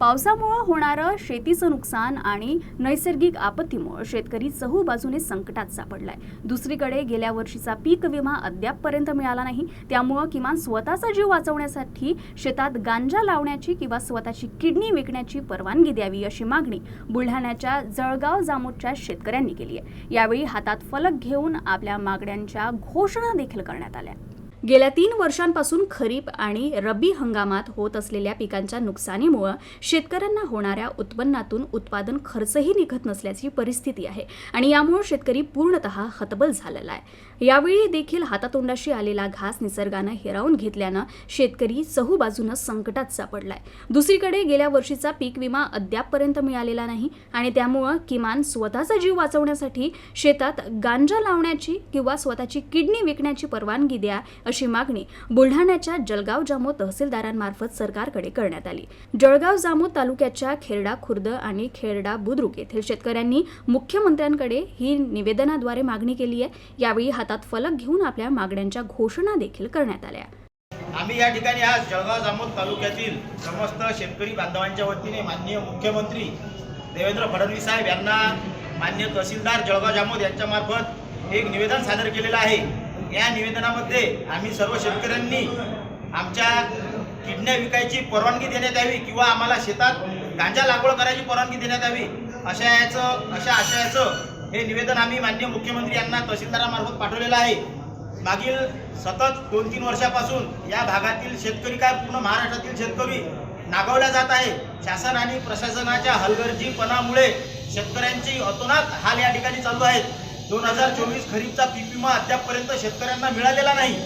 पावसामुळं होणारं शेतीचं नुकसान आणि नैसर्गिक आपत्तीमुळं शेतकरी चहू बाजूने संकटात सापडलाय. दुसरीकडे गेल्या वर्षीचा पीक विमा अद्यापपर्यंत मिळाला नाही. त्यामुळं किमान स्वतःचा जीव वाचवण्यासाठी शेतात गांजा लावण्याची किंवा स्वतःची किडनी विकण्याची परवानगी द्यावी अशी मागणी बुलढाण्याच्या जळगाव जामोदच्या शेतकऱ्यांनी केली आहे. यावेळी हातात फलक घेऊन आपल्या मागण्यांच्या घोषणा देखील करण्यात आल्या. गेल्या तीन वर्षांपासून खरीप आणि रब्बी हंगामात होत असलेल्या पिकांच्या नुकसानीमुळं शेतकऱ्यांना होणाऱ्या उत्पन्नातून उत्पादन खर्चही निघत नसल्याची परिस्थिती आहे आणि यामुळे शेतकरी पूर्णतः हतबल झालेला आहे. यावेळी देखील हातातोंडाशी आलेला घास निसर्गानं हिरावून घेतल्यानं शेतकरी चहूबाजूनं संकटात सापडलाय. दुसरीकडे गेल्या वर्षीचा पीक विमा अद्यापपर्यंत मिळालेला नाही आणि त्यामुळं किमान स्वतःचा जीव वाचवण्यासाठी शेतात गांजा लावण्याची किंवा स्वतःची किडनी विकण्याची परवानगी द्या अशी मागणी बुलढाण्याच्या जळगाव जामो तहसीलदारांमार्फत सरकारकडे करण्यात आली. जळगाव जामो तालुक्याच्या खेरडा खुर्द आणि खेरडा बुद्रुक येथील शेतकऱ्यांनी मुख्यमंत्र्यांकडे ही निवेदनाद्वारे मागणी केली आहे. यावेळी हातात फलक घेऊन आपल्या मागण्यांच्या घोषणा देखील करण्यात आल्या. आम्ही या ठिकाणी आज जळगाव जामोद तालुक्यातील समस्त शेतकरी बांधवांच्या वतीने माननीय मुख्यमंत्री देवेंद्र फडणवीस साहेब यांना मान्य तहसीलदार जळगाव जामोद यांच्यामार्फत एक निवेदन सादर केलेलं आहे. या निवेदनामध्ये आम्ही सर्व शेतकऱ्यांनी आमच्या किडण्या विकायची परवानगी देण्यात यावी किंवा आम्हाला शेतात गांजा लागवड करायची परवानगी देण्यात यावी अशा याचं अशा आशयाचं हे निवेदन आम्ही मान्य मुख्यमंत्री यांना तहसीलदारामार्फत पाठवलेलं आहे. मागील सतत दोन तीन वर्षापासून या भागातील शेतकरी काय पूर्ण महाराष्ट्रातील शेतकरी नागवल्या जात आहे. शासन आणि प्रशासनाच्या हलगर्जीपणामुळे शेतकऱ्यांची अतोनात हाल या ठिकाणी चालू आहेत. दोन हजार चोवीस खरीपचा पीक विमा अद्यापपर्यंत शेतकऱ्यांना मिळालेला नाही.